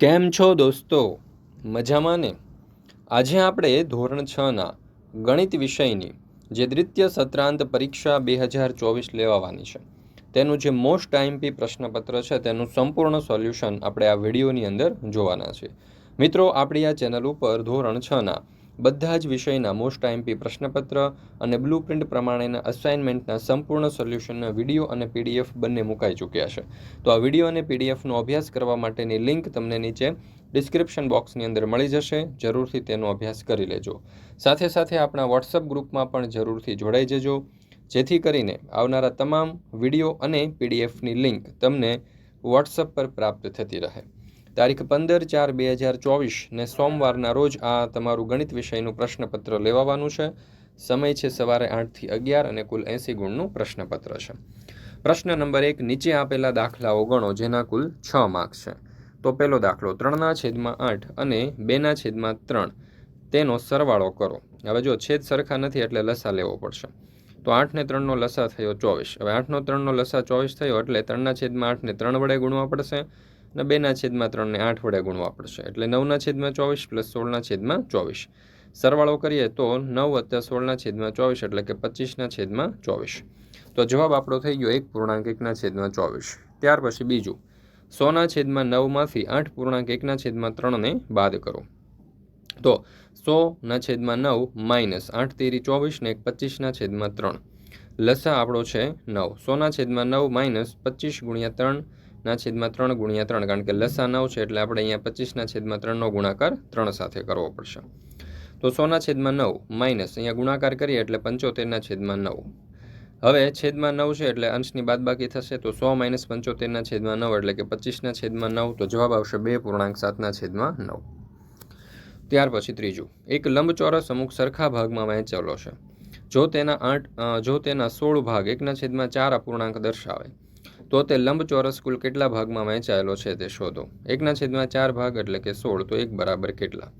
કેમ છો દોસ્તો? મજામાં ને? આજે આપણે ધોરણ છના ગણિત વિષયની જે દ્વિતીય સત્રાંત પરીક્ષા બે હજાર ચોવીસ લેવાવાની છે, તેનું જે મોસ્ટ ટાઈમપી પ્રશ્નપત્ર છે, તેનું સંપૂર્ણ સોલ્યુશન આપણે આ વિડીયોની અંદર જોવાના છે. મિત્રો, આપણી આ ચેનલ ઉપર ધોરણ છના બધા જ વિષયના મોસ્ટ આઈએમપી પ્રશ્નપત્ર અને બ્લુ પ્રિન્ટ પ્રમાણેના અસાઇનમેન્ટના સંપૂર્ણ સોલ્યુશનના વીડિયો અને પીડીએફ બંને મુકાઈ ચૂક્યા છે. તો આ વીડિયો અને પીડીએફનો અભ્યાસ કરવા માટેની લિંક તમને નીચે ડિસ્ક્રિપ્શન બોક્સની અંદર મળી જશે. જરૂરથી તેનો અભ્યાસ કરી લેજો. સાથે સાથે આપણા વોટ્સઅપ ગ્રુપમાં પણ જરૂરથી જોડાઈ જજો. જેથી કરીને આવનારા તમામ વીડિયો અને પીડીએફની લિંક તમને વોટ્સઅપ પર પ્રાપ્ત થતી રહે. તારીખ પંદર ચાર બે હજાર ચોવીસને સોમવારના રોજ આ તમારું ગણિત વિષયનું પ્રશ્નપત્ર લેવાવાનું છે. સમય છે સવારે આઠથી અગિયાર અને કુલ એંસી ગુણનું પ્રશ્નપત્ર છે. પ્રશ્ન નંબર એક, નીચે આપેલા દાખલાઓ ગણો જેના કુલ છ માર્ક્સ છે. તો પહેલો દાખલો, ત્રણના છેદમાં આઠ અને બેના છેદમાં ત્રણ. તેનો સરવાળો કરો. હવે જો છેદ સરખા નથી એટલે લસા લેવો પડશે. તો આઠને ત્રણનો લસા થયો ચોવીસ. હવે આઠનો ત્રણનો લસા ચોવીસ થયો એટલે ત્રણના છેદમાં આઠને ત્રણ વડે ગુણવા પડશે. અને બેના છેદમાં ત્રણને આઠ વડે ગુણવા પડશે એટલે નવના છેદમાં ચોવીસ પ્લસ સોળના છેદમાં ચોવીસ સરવાળો કરીએ તો નવ વત્તા સોળના છેદમાં ચોવીસ એટલે કે પચીસના છેદમાં ચોવીસ તો જવાબ આપણો થઈ ગયો એક પૂર્ણાંક એકના છેદમાં ચોવીસ ત્યાર પછી બીજું સોના છેદમાં નવમાંથી આઠ પૂર્ણાંક એકના છેદમાં ત્રણને બાદ કરો તો સોના છેદમાં નવ માઇનસ આઠ તેરી ચોવીસ ને એક પચીસના છેદમાં ત્રણ લસા આપણો છે નવ સોના છેદમાં નવ માઇનસ પચીસ ગુણ્યા ત્રણ ના છેદમાં ત્રણ ગુણ્યા ત્રણ, કારણ કે લસા નવ છે એટલે આપણે અહીંયા પચીસના છેદમાં ત્રણનો ગુણાકાર ત્રણ સાથે કરવો પડશે. તો સોના છેદમાં નવ, માઇનસ, અહીંયા ગુણાકાર કરીએ એટલે પંચોતેરના છેદમાં નવ. હવે છેદમાં નવ છે એટલે અંશની બાદબાકી થશે, તો સો માઇનસ પંચોતેરના છેદમાં નવ એટલે કે પચીસના છેદમાં નવ, તો જવાબ આવશે બે પૂર્ણાંક સાતના છેદમાં નવ. ત્યાર પછી ત્રીજું, એક લંબચોરસ અમુક સરખા ભાગમાં વહેંચેલો છે. જો તેના આઠ જો તેના સોળ ભાગ એકના છેદમાં ચાર અપૂર્ણાંક દર્શાવે તો તે લંબચોરસ કુલ કેટલા ભાગમાં વહેંચાયેલો છે તે શોધો. એકના છેદમાં ચાર ભાગ એટલે કે સોળ, તો એક બરાબર કેટલા?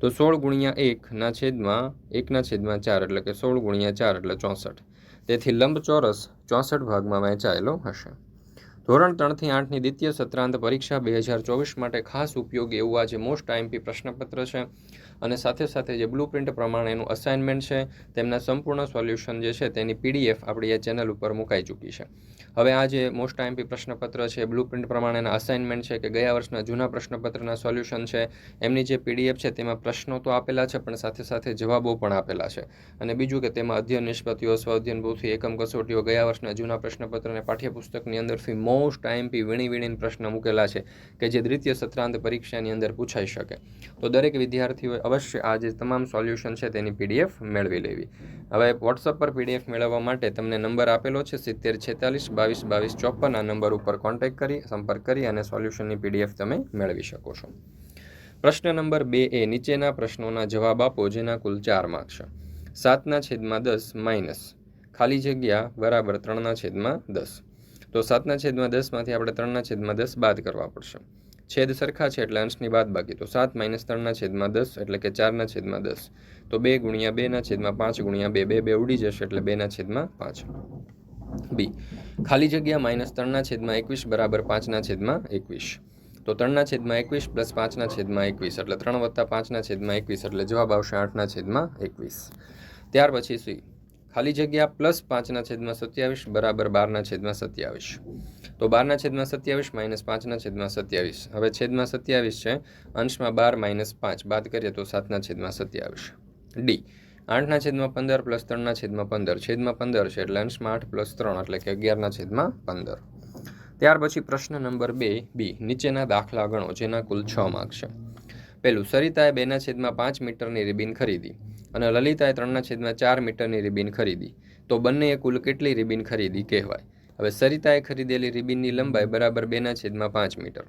તો સોળ ગુણ્યા એકના છેદમાં એકના છેદમાં ચાર એટલે કે સોળ ગુણ્યા ચાર એટલે ચોસઠ. તેથી લંબચોરસ ચોસઠ ભાગમાં વહેંચાયેલો હશે. ધોરણ ત્રણથી આઠની દ્વિતીય સત્રાંત પરીક્ષા બે હજાર ચોવીસ માટે ખાસ ઉપયોગી એવું આજે મોસ્ટ આઈએમપી પ્રશ્નપત્ર છે. અને સાથે સાથે જે બ્લુ પ્રિન્ટ પ્રમાણેનું અસાઇનમેન્ટ છે, તેમના સંપૂર્ણ સોલ્યુશન જે છે તેની પીડીએફ આપણી આ ચેનલ ઉપર મુકાઈ ચૂકી છે. હવે આ જે મોસ્ટ આઈએમપી પ્રશ્નપત્ર છે બ્લુ પ્રિન્ટ પ્રમાણેના અસાઇનમેન્ટ છે કે ગયા વર્ષના જૂના પ્રશ્નપત્રના સોલ્યુશન છે, એમની જે પીડીએફ છે તેમાં પ્રશ્નો તો આપેલા છે, પણ સાથે સાથે જવાબો પણ આપેલા છે. અને બીજું કે તેમાં અધ્યયન નિષ્પતિઓ સ્વઅધ્યયન ભૂથી એકમ કસોટીઓ, ગયા વર્ષના જૂના પ્રશ્નપત્ર અને પાઠ્યપુસ્તકની અંદરથી મોસ્ટ આઈએમપી વીણી વીણીને પ્રશ્ન મૂકેલા છે, કે જે દ્વિતીય સત્રાંત પરીક્ષાની અંદર પૂછાઈ શકે. તો દરેક વિદ્યાર્થીઓએ અવશ્ય આ જે તમામ સોલ્યુશન છે તેની પીડીએફ મેળવી લેવી. હવે વોટ્સઅપ પર પીડીએફ મેળવવા માટે તમને નંબર આપેલો છે સિત્તેર છેતાલીસ બાવીસ બાવીસ ચોપન. આ નંબર ઉપર કોન્ટેક્ટ કરી, સંપર્ક કરી અને સોલ્યુશનની પીડીએફ તમે મેળવી શકો છો. પ્રશ્ન નંબર બે એ, નીચેના પ્રશ્નોના જવાબ આપો જેના કુલ ચાર માર્ક છે. સાતના છેદમાં દસ માઇનસ ખાલી જગ્યા બરાબર ત્રણના છેદમાં દસ. તો સાતના છેદમાં દસમાંથી આપણે ત્રણના છેદમાં દસ બાદ કરવા પડશે. છેદ સરખા છે એટલે અંશની બાદ બાકી. તો સાત માઇનસ ત્રણના છેદમાં દસ એટલે કે ચારના છેદમાં દસ. તો બે ગુણ્યા બેના છેદમાં પાંચ ગુણ્યા બે. બે બે ઉડી જશે એટલે બેના છેદમાં પાંચ. બી ખાલી જગ્યા માઇનસ ત્રણના છેદમાં એકવીસ બરાબર પાંચના છેદમાં એકવીસ. તો ત્રણના છેદમાં એકવીસ પ્લસ પાંચના છેદમાં એકવીસ. એટલે ત્રણ વત્તા પાંચના છેદમાં એકવીસ એટલે જવાબ આવશે આઠના છેદમાં એકવીસ. ત્યાર પછી સી ખાલી જગ્યા પ્લસ પાંચના છેદમાં સત્યાવીસ બરાબર બારના છેદમાં સત્યાવીસ. તો બારના છેદમાં સત્યાવીસ માઇનસ પાંચના છેદમાં સત્યાવીસ. હવે છેદમાં સત્યાવીસ છે, અંશમાં બાર માઇનસ પાંચ. બાદ કરીએ તો સાતના છેદમાં સત્યાવીસ. ડી. આઠના છેદમાં પંદર પ્લસ ત્રણના છેદમાં પંદર. છેદમાં પંદર છે એટલે અંશમાં આઠ પ્લસ ત્રણ એટલે કે અગિયારના છેદમાં પંદર. ત્યાર પછી પ્રશ્ન નંબર બે, બી. નીચેના દાખલા ગણો, જેના કુલ છ માર્ક છે. પહેલું, સરિતાએ બેના છેદમાં પાંચ મીટરની રિબિન ખરીદી. અને લલિતાએ ત્રણના છેદમાં ચાર મીટરની રિબિન ખરીદી. તો બંનેએ કુલ કેટલી રિબિન ખરીદી કહેવાય? હવે સરિતાએ ખરીદેલી રિબિનની લંબાઈ બરાબર બેના છેદમાં પાંચ મીટર.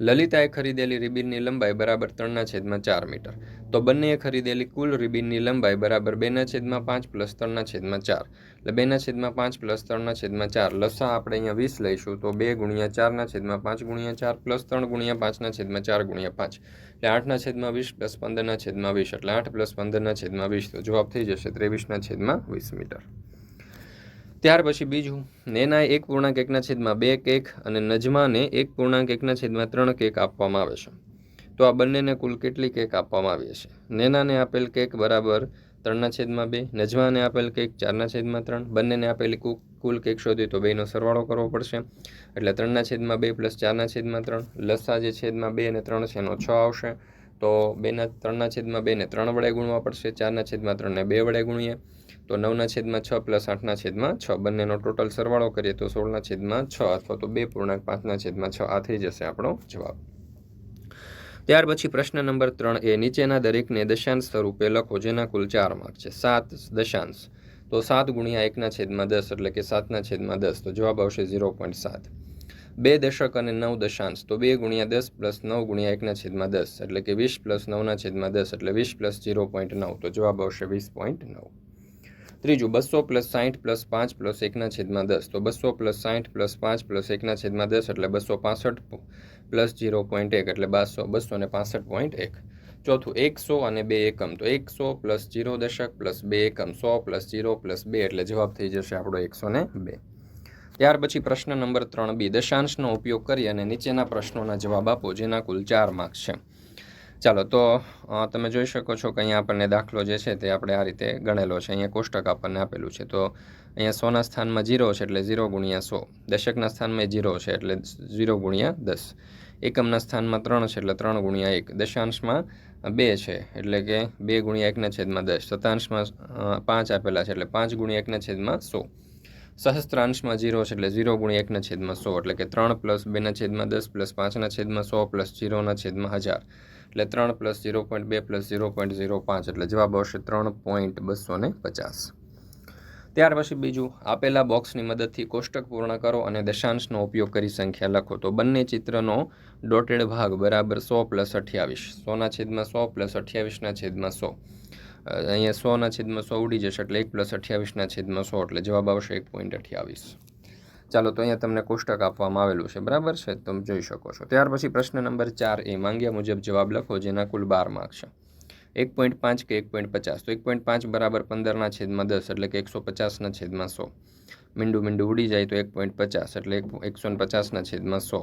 લલિતાએ ખરીદેલી રિબિનની લંબાઈ બરાબર ત્રણના છેદમાં ચાર મીટર. તો બંનેએ ખરીદેલી કુલ રિબિનની લંબાઈ બરાબર બેના છેદમાં પાંચ પ્લસ ત્રણના છેદમાં ચાર. એટલે બેના છેદમાં પાંચ પ્લસ ત્રણના છેદમાં ચાર. લસા આપણે અહીંયા વીસ લઈશું તો બે ગુણ્યા ચારના છેદમાં પાંચ ગુણ્યા ચાર પ્લસ ત્રણ ગુણ્યા પાંચના છેદમાં ચાર ગુણ્યા પાંચ. એટલે આઠના છેદમાં વીસ પ્લસ પંદરના છેદમાં વીસ. એટલે આઠ પ્લસ પંદરના છેદમાં વીસ. તો જવાબ થઈ જશે ત્રેવીસના છેદમાં વીસ મીટર. ત્યાર પછી બીજું, નેનાએ એક પૂર્ણાંક એકના છેદમાં બે કેક અને નજમાને એક પૂર્ણાંક એકના છેદમાં ત્રણ કેક આપવામાં આવે છે. તો આ બંનેને કુલ કેટલી કેક આપવામાં આવી છે નેનાને આપેલ કેક બરાબર ત્રણના છેદમાં બે, નજમાને આપેલ કેક ચારના છેદમાં ત્રણ, બંનેને આપેલી કુલ કેક શોધી તો બેનો સરવાળો કરવો પડશે. એટલે ત્રણના છેદમાં બે પ્લસ ચારના છેદમાં ત્રણ, લસા જે છેદમાં બે અને ત્રણ છે એનો છ આવશે. તો બેના, ત્રણના છેદમાં બેને ત્રણ વડે ગુણવા પડશે, ચારના છેદમાં ત્રણને બે વડે ગુણીએ. તો નવના છેદમાં છ પ્લસ આઠના છેદમાં છ. બંનેનો ટોટલ સરવાળો કરીએ તો સોળના છેદમાં છ અથવા તો બે પૂર્ણાંક પાંચના છેદમાં છ. આ થઈ જશે આપણો જવાબ. ત્યાર પછી પ્રશ્ન નંબર ત્રણ એ, નીચેના દરેકને દશાંશ સ્વરૂપે લખો જેના કુલ ચાર માર્ક છે. સાત દશાંશ. તો સાત ગુણ્યા એકના છેદમાં દસ એટલે કે સાતના છેદમાં દસ. તો જવાબ આવશે ઝીરો પોઈન્ટ સાત. બે દશક અને નવ દશાંશ. તો બે ગુણ્યા દસ પ્લસ નવ ગુણ્યા એકના છેદમાં દસ એટલે કે વીસ પ્લસ નવના છેદમાં દસ એટલે વીસ પ્લસ ઝીરો પોઈન્ટ નવ. તો જવાબ આવશે વીસ પોઈન્ટ નવ. ત્રીજું, બસો પ્લસ સાઠ પ્લસ પાંચ પ્લસ એકના છેદમાં દસ. તો બસો પ્લસ સાઠ પ્લસ પાંચ પ્લસ એકના છેદમાં દસ એટલે બસો પાસઠ પ્લસ જીરો પોઈન્ટ એક એટલે બારસો બસો ને પાસઠ પોઈન્ટ એક. ચોથું, એકસો અને બે એકમ. તો એકસો પ્લસ જીરો દશક પ્લસ બે એકમ. સો પ્લસ જીરો પ્લસ બે એટલે જવાબ થઈ જશે આપણો એકસો ને બે. ત્યાર પછી પ્રશ્ન નંબર ત્રણ બી. દશાંશનો ઉપયોગ કરી અને નીચેના પ્રશ્નોના જવાબ આપો, જેના કુલ ચાર માર્ક્સ છે. ચાલો, તો તમે જોઈ શકો છો કે અહીંયા આપણને દાખલો જે છે તે આપણે આ રીતે ગણેલો છે. અહીંયા કોષ્ટક આપણને આપેલું છે. તો, અહીંયા સોના સ્થાનમાં જીરો છે એટલે ઝીરો ગુણ્યા સો. દશકના સ્થાનમાં જીરો છે એટલે ઝીરો ગુણ્યા દસ. એકમના સ્થાનમાં ત્રણ છે એટલે ત્રણ ગુણ્યા એક. દશાંશમાં બે છે એટલે કે બે ગુણ્યા એકના છેદમાં દસ. શતાંશમાં પાંચ આપેલા છે એટલે પાંચ ગુણ્યા એકના છેદમાં સો. સહસ્ત્રાંશમાં જીરો છે એટલે ઝીરો ગુણ્યા એકના છેદમાં સો. એટલે કે ત્રણ પ્લસ બેના છેદમાં દસ પ્લસ પાંચના છેદમાં સો પ્લસ જીરોના છેદમાં હજાર. એટલે ત્રણ પ્લસ ઝીરો પોઈન્ટ બે પ્લસ ઝીરો પોઈન્ટ ઝીરો પાંચ, એટલે જવાબ આવશે ત્રણ પોઈન્ટ બસો ને પચાસ. ત્યાર પછી બીજું, આપેલા બોક્સની મદદથી કોષ્ટક પૂર્ણ કરો અને દશાંશનો ઉપયોગ કરી સંખ્યા લખો. તો બંને ચિત્રનો ડોટેડ ભાગ બરાબર સો પ્લસ અઠ્યાવીસ. સોના છેદમાં સો પ્લસ અઠ્યાવીસના છેદમાં સો. અહીંયા સોના છેદમાં સો ઉડી જશે, એટલે એક પ્લસ અઠ્યાવીસના છેદમાં સો, એટલે જવાબ આવશે એક પોઈન્ટ અઠ્યાવીસ. ચાલો તો અહીંયા તમને કોષ્ટક આપવામાં આવેલું છે. બરાબર છે? તમે જોઈ શકો છો. ત્યાર પછી પ્રશ્ન નંબર ચાર એ માંગ્યા મુજબ જવાબ લખો, જેના કુલ બાર માર્ક છે. એક પોઈન્ટ પાંચ કે એક પોઈન્ટ પચાસ? તો એક પોઈન્ટ પાંચ બરાબર પંદરના છેદમાં દસ, એટલે કે એકસો પચાસના છેદમાં સો. મીંડું મીંડું ઉડી જાય તો એક પોઈન્ટ પચાસ, એટલે એક એકસો પચાસના છેદમાં સો.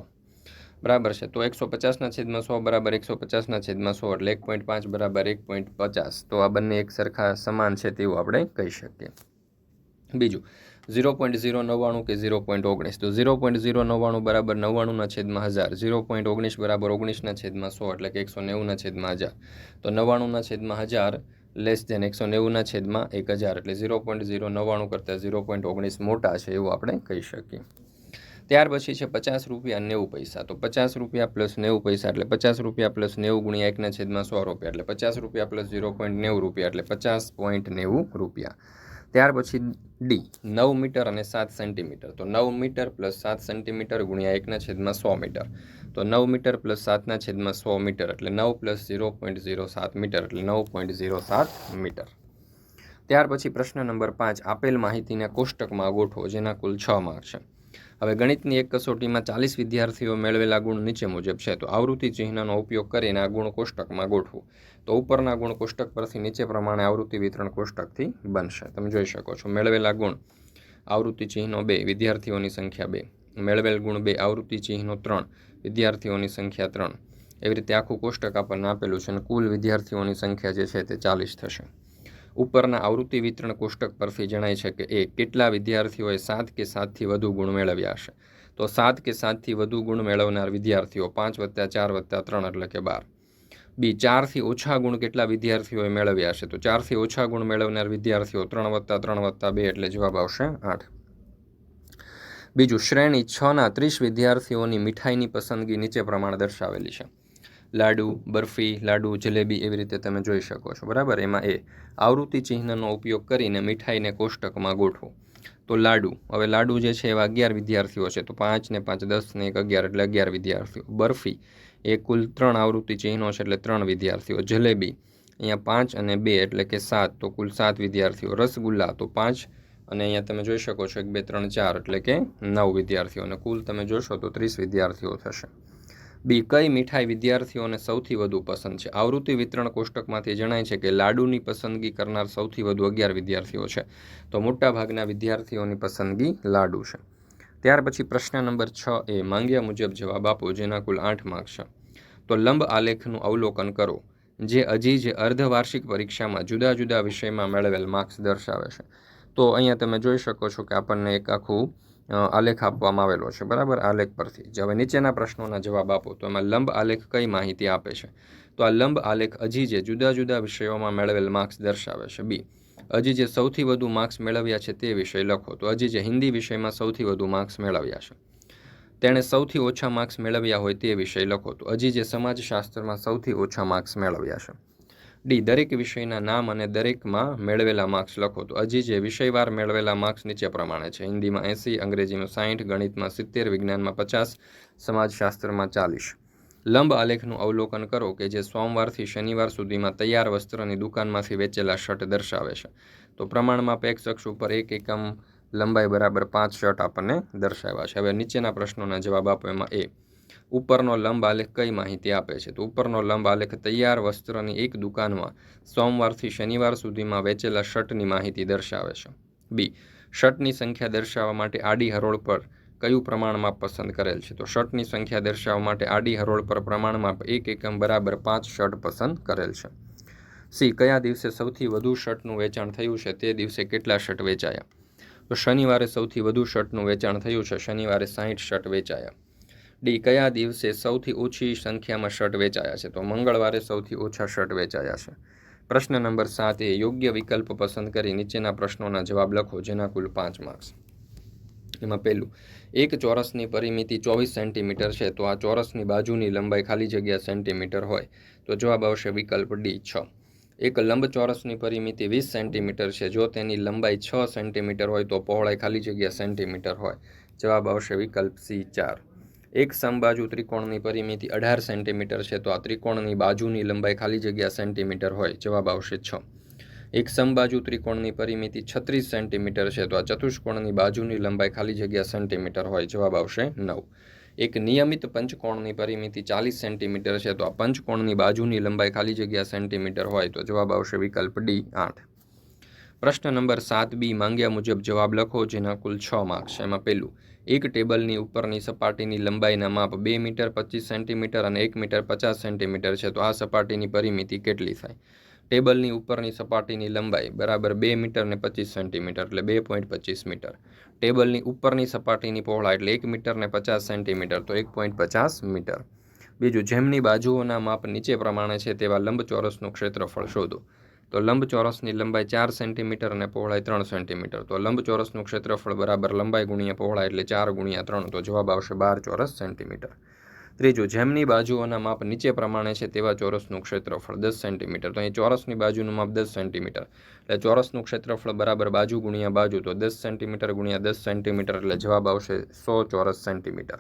બરાબર છે? તો એકસો પચાસના છેદમાં સો બરાબર એકસો પચાસના છેદમાં સો, એટલે એક પોઈન્ટ પાંચ બરાબર એક પોઈન્ટ પચાસ. તો આ બંને એક સરખા સમાન છે તેવું આપણે કહી શકીએ. બીજું ઝીરો પોઈન્ટ ઝીરો નવ્વાણું કે ઝીરો પોઈન્ટ ઓગણીસ? તો ઝીરો પોઈન્ટ ઝીરો નવ્વાણું બરાબર નવ્વાણુંના છેદમાં હજાર. ઝીરો પોઈન્ટ ઓગણીસ બરાબર ઓગણીસના છેદમાં સો, એટલે કે એકસો નેવુંના છેદમાં હજાર. તો નવ્વાણુંના છેદમાં હજાર લેસ દેન એકસો નેવુંના છેદમાં એક હજાર. એટલે ઝીરો પોઈન્ટ ઝીરો નવ્વાણું કરતાં ઝીરો પોઈન્ટ ઓગણીસ મોટા છે એવું આપણે કહી શકીએ. ત્યાર પછી છે પચાસ રૂપિયા નેવું પૈસા. તો પચાસ રૂપિયા પ્લસ નેવું પૈસા, એટલે પચાસ રૂપિયા પ્લસ નેવું ગુણ્યા એકના છેદમાં સો રૂપિયા. એટલે પચાસ રૂપિયા પ્લસ ઝીરો પોઈન્ટ નેવું રૂપિયા, એટલે પચાસ પોઈન્ટ નેવું રૂપિયા. ત્યાર પછી ડી નવ મીટર અને સાત સેન્ટીમીટર. તો નવ મીટર પ્લસ સાત સેન્ટીમીટર ગુણ્યા એકના છેદમાં સો મીટર. તો નવ મીટર પ્લસ સાતના છેદમાં સો મીટર એટલે નવ પ્લસ ઝીરો પોઈન્ટ ઝીરો સાત મીટર એટલે નવ પોઈન્ટ ઝીરો સાત મીટર. ત્યાર પછી પ્રશ્ન નંબર પાંચ. આપેલ માહિતીને કોષ્ટકમાં ગોઠવો, જેના કુલ છ માર્ક છે. હવે ગણિતની એક કસોટીમાં ચાલીસ વિદ્યાર્થીઓ મેળવેલા ગુણ નીચે મુજબ છે, તો આવૃત્તિ ચિહ્નનો ઉપયોગ કરીને આ ગુણ કોષ્ટકમાં ગોઠવું. તો ઉપરના ગુણ કોષ્ટક પરથી નીચે પ્રમાણે આવૃત્તિ વિતરણ કોષ્ટકથી બનશે. તમે જોઈ શકો છો, મેળવેલા ગુણ આવૃત્તિ ચિહ્નો બે, વિદ્યાર્થીઓની સંખ્યા બે. મેળવેલ ગુણ બે, આવૃત્તિ ચિહ્નો ત્રણ, વિદ્યાર્થીઓની સંખ્યા ત્રણ. એવી રીતે આખું કોષ્ટક આપણને આપેલું છે અને કુલ વિદ્યાર્થીઓની સંખ્યા જે છે તે ચાલીસ થશે. ઉપરના આવૃત્તિ વિતરણ કોષ્ટક પરથી જણાય છે કે એ કેટલા વિદ્યાર્થીઓએ સાત કે સાતથી વધુ ગુણ મેળવ્યા હશે? તો સાત કે સાતથી વધુ ગુણ મેળવનાર વિદ્યાર્થીઓ પાંચ વત્તા ચાર વત્તા ત્રણ એટલે કે બાર. બી, ચારથી ઓછા ગુણ કેટલા વિદ્યાર્થીઓએ મેળવ્યા હશે? તો ચારથી ઓછા ગુણ મેળવનાર વિદ્યાર્થીઓ ત્રણ વત્તા ત્રણ વત્તા બે એટલે જવાબ આવશે આઠ. બીજું, શ્રેણી છના ત્રીસ વિદ્યાર્થીઓની મીઠાઈની પસંદગી નીચે પ્રમાણે દર્શાવેલી છે. લાડુ, બરફી, લાડુ, જલેબી એવી રીતે તમે જોઈ શકો છો, બરાબર? એમાં એ આવૃત્તિ ચિહ્નનો ઉપયોગ કરીને મીઠાઈને કોષ્ટકમાં ગોઠવો. તો લાડુ, હવે લાડુ જે છે એવા અગિયાર વિદ્યાર્થીઓ છે, તો પાંચ ને પાંચ, દસ ને એક, અગિયાર એટલે અગિયાર વિદ્યાર્થીઓ. બરફી એ કુલ ત્રણ આવૃત્તિ ચિહ્નો છે એટલે ત્રણ વિદ્યાર્થીઓ. જલેબી, અહીંયા પાંચ અને બે એટલે કે સાત, તો કુલ સાત વિદ્યાર્થીઓ. રસગુલ્લા, તો પાંચ અને અહીંયા તમે જોઈ શકો છો એક, બે, ત્રણ, ચાર એટલે કે નવ વિદ્યાર્થીઓ. અને કુલ તમે જોશો તો ત્રીસ વિદ્યાર્થીઓ થશે. બી કઈ મીઠાઈ વિદ્યાર્થીઓને સૌથી વધુ પસંદ છે? આવૃત્તિ વિતરણ કોષ્ટકમાંથી જણાય છે કે લાડુની પસંદગી કરનાર સૌથી વધુ અગિયાર વિદ્યાર્થીઓ છે. તો મોટાભાગના વિદ્યાર્થીઓની પસંદગી લાડુ છે. ત્યાર પછી પ્રશ્ન નંબર છ એ માંગ્યા મુજબ જવાબ આપો, જેના કુલ આઠ માર્ક છે. તો લંબ આલેખનું અવલોકન કરો, જે હજી જે અર્ધવાર્ષિક પરીક્ષામાં જુદા જુદા વિષયમાં મેળવેલ માર્ક્સ દર્શાવે છે. તો અહીંયા તમે જોઈ શકો છો કે આપણને એક આખું આલેખ આપવામાં આવેલો છે. બરાબર? આલેખ પરથી. જે હવે નીચેના પ્રશ્નોના જવાબ આપો, તો એમાં લંબ આલેખ કઈ માહિતી આપે છે? તો આ લંબ આલેખ હજી જે જુદા જુદા વિષયોમાં મેળવેલ માર્ક્સ દર્શાવે છે. બી. હજી જે સૌથી વધુ માર્ક્સ મેળવ્યા છે તે વિષય લખો. તો હજી જે હિન્દી વિષયમાં સૌથી વધુ માર્ક્સ મેળવ્યા છે. તેણે સૌથી ઓછા માર્ક્સ મેળવ્યા હોય તે વિષય લખો. તો હજી જે સમાજશાસ્ત્રમાં સૌથી ઓછા માર્ક્સ મેળવ્યા છે. ડી દરેક વિષયના નામ અને દરેકમાં મેળવેલા માર્ક્સ લખો. તો હજી જે વિષયવાર મેળવેલા માર્ક્સ નીચે પ્રમાણે છે. હિન્દીમાં એંસી, અંગ્રેજીમાં સાહીઠ ગણિતમાં સિત્તેર, વિજ્ઞાનમાં પચાસ, સમાજશાસ્ત્રમાં ચાલીસ. લંબ આલેખનું અવલોકન કરો કે જે સોમવારથી શનિવાર સુધીમાં તૈયાર વસ્ત્રની દુકાનમાંથી વેચેલા શર્ટ દર્શાવે છે. તો પ્રમાણમાં પેક શખ્સ ઉપર એક એકમ લંબાઈ બરાબર પાંચ શર્ટ આપણને દર્શાવ્યા છે. હવે નીચેના પ્રશ્નોના જવાબ આપો. એમાં એ. ઉપરનો લંબ આલેખ કઈ માહિતી આપે છે? તો ઉપરનો લંબ આલેખ તૈયાર વસ્ત્રની એક દુકાનમાં સોમવારથી શનિવાર સુધીમાં વેચેલા શર્ટની માહિતી દર્શાવે છે. બી. શર્ટની સંખ્યા દર્શાવવા માટે આડી હરોળ પર કયું પ્રમાણમાં પસંદ કરેલ છે? તો શર્ટની સંખ્યા દર્શાવવા માટે આડી હરોળ પર પ્રમાણમાં એક એકમ બરાબર પાંચ શર્ટ પસંદ કરેલ છે. સી. કયા દિવસે સૌથી વધુ શર્ટનું વેચાણ થયું છે? તે દિવસે કેટલા શર્ટ વેચાયા? તો શનિવારે સૌથી વધુ શર્ટનું વેચાણ થયું છે. શનિવારે સાહીઠ શર્ટ વેચાયા. ડી કયા દિવસે સૌથી ઓછી સંખ્યામાં શર્ટ વેચાયા છે? તો મંગળવારે સૌથી ઓછા શર્ટ વેચાયા છે. પ્રશ્ન નંબર સાત એ, યોગ્ય વિકલ્પ પસંદ કરી નીચેના પ્રશ્નોના જવાબ લખો, જેના કુલ પાંચ માર્ક્સ. એમાં પહેલું, એક ચોરસની પરિમિતિ ચોવીસ સેન્ટીમીટર છે, તો આ ચોરસની બાજુની લંબાઈ ખાલી જગ્યા સેન્ટીમીટર હોય. તો જવાબ આવશે વિકલ્પ ડી, છ. એક લંબચોરસની પરિમિતિ વીસ સેન્ટીમીટર છે, જો તેની લંબાઈ છ સેન્ટીમીટર હોય, તો પહોળાઈ ખાલી જગ્યા સેન્ટીમીટર હોય. જવાબ આવશે વિકલ્પ સી, ચાર. એક સમબાજુ ત્રિકોણની પરિમિતિ અઢાર સેન્ટીમીટર છે, તો આ ત્રિકોણની બાજુની લંબાઈ ખાલી જગ્યા સેન્ટીમીટર હોય, જવાબ આવશે છ. એક સમબાજુ ત્રિકોણની પરિમિતિ છત્રીસ સેન્ટીમીટર છે, તો આ ચતુષ્કોણની બાજુની લંબાઈ ખાલી જગ્યા સેન્ટીમીટર હોય, જવાબ આવશે નવ. એક નિયમિત પંચકોણની પરિમિતિ ચાલીસ સેન્ટીમીટર છે, તો આ પંચકોણની બાજુની લંબાઈ ખાલી જગ્યા સેન્ટીમીટર હોય, તો જવાબ આવશે વિકલ્પ ડી, આઠ. પ્રશ્ન નંબર સાત બી માંગ્યા મુજબ જવાબ લખો, જેના કુલ છ માર્ક્સ એમાં પહેલું એક ટેબલની ઉપરની સપાટીની લંબાઈના માપ બે મીટર પચીસ સેન્ટીમીટર અને એક મીટર પચાસ સેન્ટીમીટર છે. તો આ સપાટીની પરિમિતિ કેટલી થાય? ટેબલની ઉપરની સપાટીની લંબાઈ બરાબર બે મીટર ને પચીસ સેન્ટીમીટર એટલે બે પોઈન્ટ પચીસ મીટર. ટેબલની ઉપરની સપાટીની પહોળાઈ એટલે એક મીટર ને પચાસ સેન્ટીમીટર, તો એક પોઈન્ટ પચાસ મીટર. બીજું, જેમની બાજુઓના માપ નીચે પ્રમાણે છે તેવા લંબચોરસનું ક્ષેત્રફળ શોધો. તો લંબચોરસની લંબાઈ ચાર સેન્ટીમીટર અને પહોળાઈ ત્રણ સેન્ટીમીટર. તો લંબચોરસનું ક્ષેત્રફળ બરાબર લંબાઈ ગુણ્યા પહોળાઈ એટલે ચાર ગુણ્યા ત્રણ. તો જવાબ આવશે બાર ચોરસ સેન્ટીમીટર. ત્રીજું, જેમની બાજુઓના માપ નીચે પ્રમાણે છે તેવા ચોરસનું ક્ષેત્રફળ દસ સેન્ટીમીટર. તો અહીં ચોરસની બાજુનું માપ દસ સેન્ટીમીટર. એટલે ચોરસનું ક્ષેત્રફળ બરાબર બાજુ ગુણ્યા બાજુ, તો દસ સેન્ટીમીટર ગુણ્યા દસ સેન્ટીમીટર એટલે જવાબ આવશે સો ચોરસ સેન્ટીમીટર.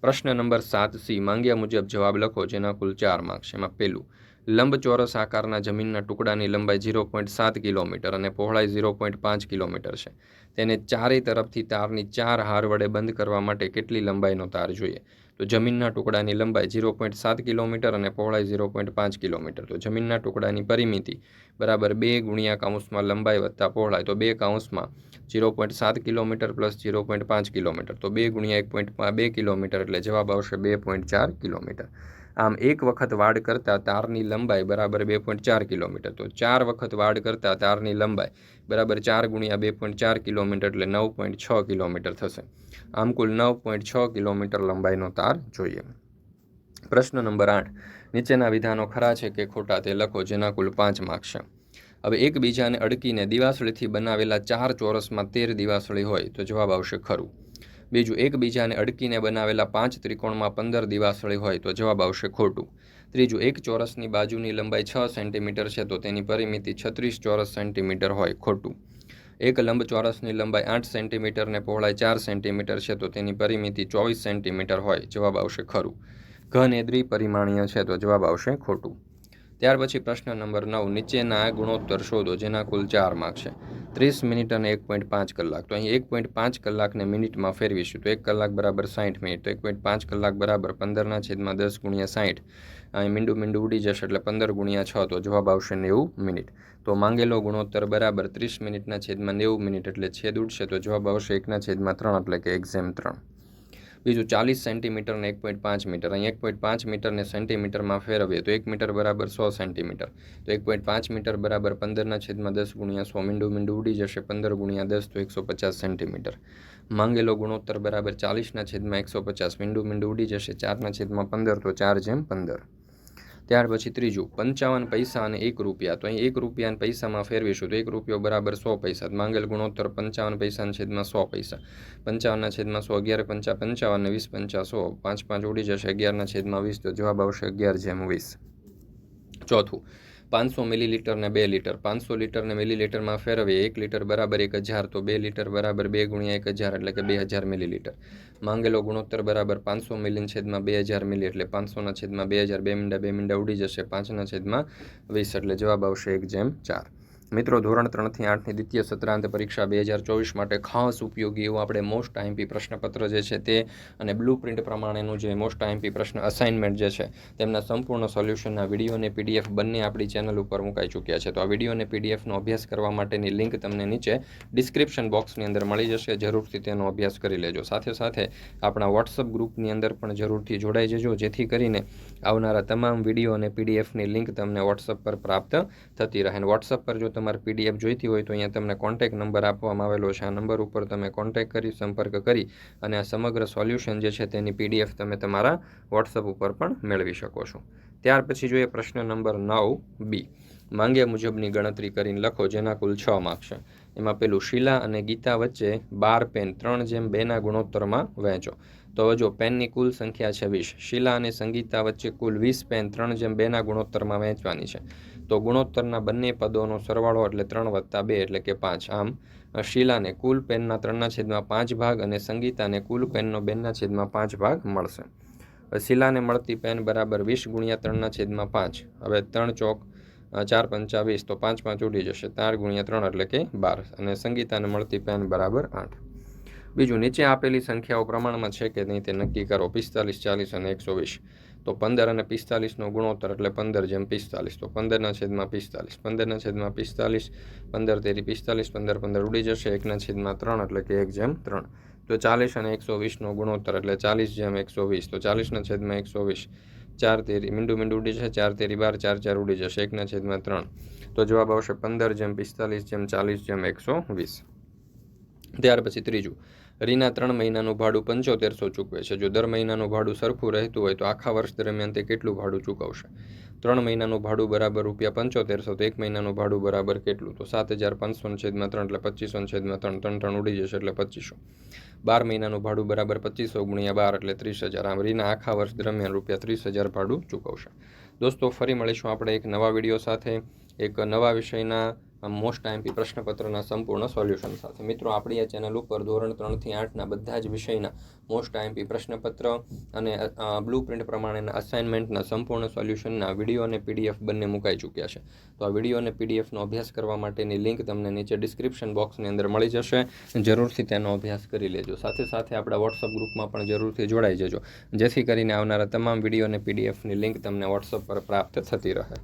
પ્રશ્ન નંબર સાત સી, માંગ્યા મુજબ જવાબ લખો, જેના કુલ ચાર માર્ક્સ એમાં પહેલું લંબચોરસ આકારના જમીનના ટુકડાની લંબાઈ ઝીરો પોઈન્ટ સાત કિલોમીટર અને પહોળાઈ ઝીરો પોઈન્ટ પાંચ કિલોમીટર છે. તેને ચારેય તરફથી તારની ચાર હાર વડે બંધ કરવા માટે કેટલી લંબાઈનો તાર જોઈએ? તો જમીનના ટુકડાની લંબાઈ ઝીરો પોઈન્ટ સાત કિલોમીટર અને પહોળાઈ ઝીરો પોઈન્ટ પાંચ કિલોમીટર. તો જમીનના ટુકડાની પરિમિતિ બરાબર બે ગુણ્યા કાઉન્સમાં લંબાઈ વત્તા પહોળાઈ. તો બે કાઉન્સમાં ઝીરો પોઈન્ટ સાત કિલોમીટર પ્લસ ઝીરો પોઈન્ટ પાંચ કિલોમીટર. તો બે ગુણ્યા એક પોઈન્ટ બે કિલોમીટર એટલે જવાબ આવશે બે પોઈન્ટ ચાર કિલોમીટર. આમ એક વખત વાડ કરતાં તારની લંબાઈ બરાબર બે પોઈન્ટ ચાર કિલોમીટર. તો ચાર વખત વાડ કરતાં તારની લંબાઈ બરાબર ચાર ગુણ્યા બે પોઈન્ટ ચાર કિલોમીટર એટલે નવ પોઈન્ટ છ કિલોમીટર થશે. આમ કુલ નવ પોઈન્ટ છ કિલોમીટર લંબાઈનો તાર જોઈએ. પ્રશ્ન નંબર આઠ. નીચેના વિધાનો ખરા છે કે ખોટા તે લખો જેના કુલ પાંચ માર્ક્સ છે. હવે એકબીજાને અડકીને દિવાસળીથી બનાવેલા ચાર ચોરસમાં તેર દિવાસળી હોય તો જવાબ આવશે ખરું. બીજું, એકબીજાને અડકીને બનાવેલા પાંચ ત્રિકોણમાં પંદર દિવાસળી હોય તો જવાબ આવશે ખોટું. ત્રીજું, એક ચોરસની બાજુની લંબાઈ છ સેન્ટીમીટર છે તો તેની પરિમિતિ છત્રીસ ચોરસ સેન્ટીમીટર હોય ખોટું. એક લંબચોરસની લંબાઈ આઠ સેન્ટીમીટર ને પહોળાઈ ચાર સેન્ટીમીટર છે તો તેની પરિમિતિ ચોવીસ સેન્ટીમીટર હોય, જવાબ આવશે ખરું. ઘન એ દ્વિપરિમાણીય છે તો જવાબ આવશે ખોટું. ત્યાર પછી પ્રશ્ન નંબર નવ, નીચેના ગુણોત્તર શોધો, જેના કુલ ચાર માર્ક છે. ત્રીસ મિનિટ અને એક પોઈન્ટ પાંચ કલાક. તો અહીં એક પોઈન્ટ પાંચ કલાકને મિનિટમાં ફેરવીશું. તો એક કલાક બરાબર સાઠ મિનિટ. તો એક પોઈન્ટ પાંચ કલાક બરાબર પંદરના છેદમાં દસ ગુણ્યા સાઠ અહીં મીંડું મીંડું ઉડી જશે એટલે પંદર ગુણ્યા છ, તો જવાબ આવશે નેવું મિનિટ. તો માંગેલો ગુણોત્તર બરાબર ત્રીસ મિનિટના છેદમાં નેવું મિનિટ એટલે છેદ ઉડશે, તો જવાબ આવશે એકના છેદમાં ત્રણ એટલે કે એક્ઝેમ ત્રણ. બીજું ચાલીસ સેન્ટીમીટર ને એક પોઈન્ટ પાંચ મીટર અહીં એક પોઈન્ટ પાંચ મીટરને સેન્ટીમીટરમાં ફેરવીએ તો એક મીટર બરાબર સો સેન્ટીમીટર તો એક પોઈન્ટ પાંચ મીટર બરાબર પંદરના છેદમાં દસ ગુણ્યા સો મીંડું મીંડું ઉડી જશે. પંદર ગુણ્યા દસ તો એકસો પચાસ સેન્ટીમીટર માંગેલો ગુણોત્તર બરાબર ચાલીસના છેદમાં એકસો પચાસ મીંડું મીંડું ઉડી જશે. ચારના છેદમાં પંદર તો ચાર જેમ પંદર. ત્યાર પછી ત્રીજું, પંચાવન પૈસા અને એક રૂપિયા. તો અહીં એક રૂપિયા પૈસામાં ફેરવીશું તો એક રૂપિયો બરાબર સો પૈસા. માંગેલ ગુણોત્તર પંચાવન પૈસાના છેદમાં સો પૈસા. પંચાવનના છેદમાં સો, અગિયાર પંચા પંચાવન વીસ પંચા સો. પાંચ પાંચ ઉડી જશે, અગિયારના છેદમાં વીસ, તો જવાબ આવશે અગિયાર જેમ વીસ. ચોથું પાંચસો મિલીલીટર ને બે લીટર પાંચસો લીટર ને મિલીલીટરમાં ફેરવીએ, એક લીટર બરાબર એક હજાર, તો બે લીટર બરાબર બે ગુણ્યા એક હજાર, એટલે કે બે હજાર મિલીલીટર માંગેલો ગુણોત્તર બરાબર પાંચસો મિલીન છેદમાં બે હજાર મિલી એટલે પાંચસોના છેદમાં બે હજાર, બે મીંડા બે મીંડા ઉડી જશે પાંચના છેદમાં વીસ, એટલે જવાબ આવશે એક જેમ ચાર. મિત્રો, ધોરણ ત્રણથી આઠની દ્વિતીય સત્રાંત પરીક્ષા બે હજાર ચોવીસ માટે ખાસ ઉપયોગી એવું આપણે મોસ્ટ આઈએમપી પ્રશ્નપત્ર જે છે તે અને બ્લુ પ્રિન્ટ પ્રમાણેનું જે મોસ્ટ આઈએમપી પ્રશ્ન અસાઇનમેન્ટ જે છે, તેમના સંપૂર્ણ સોલ્યુશનના વીડિયો અને પીડીએફ બંને આપણી ચેનલ ઉપર મુકાઈ ચૂક્યા છે. તો આ વીડિયો અને પીડીએફનો અભ્યાસ કરવા માટેની લિંક તમને નીચે ડિસ્ક્રિપ્શન બોક્સની અંદર મળી જશે. જરૂરથી તેનો અભ્યાસ કરી લેજો. સાથે સાથે આપણા વોટ્સઅપ ગ્રુપની અંદર પણ જરૂરથી જોડાઈ જજો. જેથી કરીને આવનારા તમામ વીડિયો અને પીડીએફની લિંક તમને વોટ્સઅપ પર પ્રાપ્ત થતી રહે. અને વોટ્સઅપ પર જો તમારે પીડીએફ જોઈતી હોય તો અહીંયા તમને કોન્ટેક નંબર આપવામાં આવેલો છે. આ નંબર ઉપર તમે કોન્ટેક કરી, સંપર્ક કરી અને આ સમગ્ર સોલ્યુશન જે છે તેની પીડીએફ તમે તમારા વોટ્સઅપ ઉપર પણ મેળવી શકો છો. ત્યાર પછી જોઈએ પ્રશ્ન નંબર નવ બી માંગ્યા મુજબની ગણતરી કરીને લખો, જેના કુલ છ માર્ક છે. એમાં પેલું શીલા અને ગીતા વચ્ચે બાર પેન ત્રણ જેમ બેના ગુણોત્તરમાં વહેંચો. તો જો પેનની કુલ સંખ્યા છે વીસ, શીલા અને સંગીતા વચ્ચે કુલ વીસ પેન ત્રણ જેમ બેના ગુણોત્તરમાં વહેંચવાની છે. તો ગુણોત્તરના બંને પદોનો સરવાળો એટલે ત્રણ વત્તા બે એટલે કે પાંચ. આમ શીલાને કુલ પેનના ત્રણના છેદમાં પાંચ ભાગ અને સંગીતાને કુલ પેનનો બેનના છેદમાં પાંચ ભાગ મળશે. શીલાને મળતી પેન બરાબર વીસ ગુણ્યા ત્રણના છેદમાં પાંચ. હવે ત્રણ ચોક ચાર પંચા વીસ તો પાંચ પાંચ ઉડી જશે. ચાર ગુણ્યા ત્રણ એટલે કે બાર. અને સંગીતાને મળતી પેન બરાબર આઠ. બીજું નીચે આપેલી સંખ્યાઓ પ્રમાણમાં છે કે નહીં તે નક્કી કરો. પિસ્તાલીસ, ચાલીસ અને એકસો વીસ. તો પંદર અને પિસ્તાલીસનો ગુણોત્તર એટલે પંદર જેમ પિસ્તાલીસ. તો પંદરના છેદમાં પિસ્તાલીસ. પંદરના છેદમાં પિસ્તાલીસ, પંદર તેરી પિસ્તાલીસ, પંદર પંદર ઉડી જશે. એકના છેદમાં ત્રણ એટલે કે એક જેમ ત્રણ. તો ચાલીસ અને એકસો વીસનો ગુણોત્તર એટલે ચાલીસ જેમ એકસો વીસ. તો ચાલીસના છેદમાં એકસો વીસ. ચાર તેરી, મીંડું મીંડું ઉડી જશે. ચાર તેરી બાર, ચાર ચાર ઉડી જશે. એકના છેદમાં ત્રણ. તો જવાબ આવશે પંદર જેમ પિસ્તાલીસ જેમ ચાલીસ જેમ એકસો વીસ. ત્યાર પછી ત્રીજું. રીના ત્રણ મહિનાનું ભાડું પંચોતેરસો ચૂકવે છે. જો દર મહિનાનું ભાડું સરખું રહેતું હોય તો આખા વર્ષ દરમિયાન તે કેટલું ભાડું ચૂકવશે? ત્રણ મહિનાનું ભાડું બરાબર રૂપિયા પંચોતેરસો, તો એક મહિનાનું ભાડું બરાબર કેટલું? તો સાત હજાર પાંચસો છેદમાં ત્રણ એટલે પચીસો છેદમાં ત્રણ. ત્રણ ત્રણ ઉડી જશે એટલે પચીસો. બાર મહિનાનું ભાડું બરાબર પચીસો ગુણ્યા બાર એટલે ત્રીસ હજાર. આમ રીના આખા વર્ષ દરમિયાન રૂપિયા ત્રીસ હજાર ભાડું ચૂકવશે. દોસ્તો, ફરી મળીશું આપણે એક નવા વીડિયો સાથે. એક નવા વિષયના મોસ્ટ આઈએમપી પ્રશ્નપત્રના સંપૂર્ણ સોલ્યુશન સાથે. મિત્રો, આપણી આ ચેનલ ઉપર ધોરણ ત્રણથી આઠના બધા જ વિષયના મોસ્ટ આઈએમપી પ્રશ્નપત્ર અને બ્લુ પ્રિન્ટ પ્રમાણેના અસાઇનમેન્ટના સંપૂર્ણ સોલ્યુશનના વીડિયો અને પીડીએફ બંને મુકાઈ ચૂક્યા છે. તો આ વીડિયો અને પીડીએફનો અભ્યાસ કરવા માટેની લિંક તમને નીચે ડિસ્ક્રિપ્શન બોક્સની અંદર મળી જશે. જરૂરથી તેનો અભ્યાસ કરી લેજો. સાથે સાથે આપણા વોટ્સઅપ ગ્રુપમાં પણ જરૂરથી જોડાઈ જજો. જેથી કરીને આવનારા તમામ વીડિયો અને પીડીએફની લિંક તમને વોટ્સઅપ પર પ્રાપ્ત થતી રહે.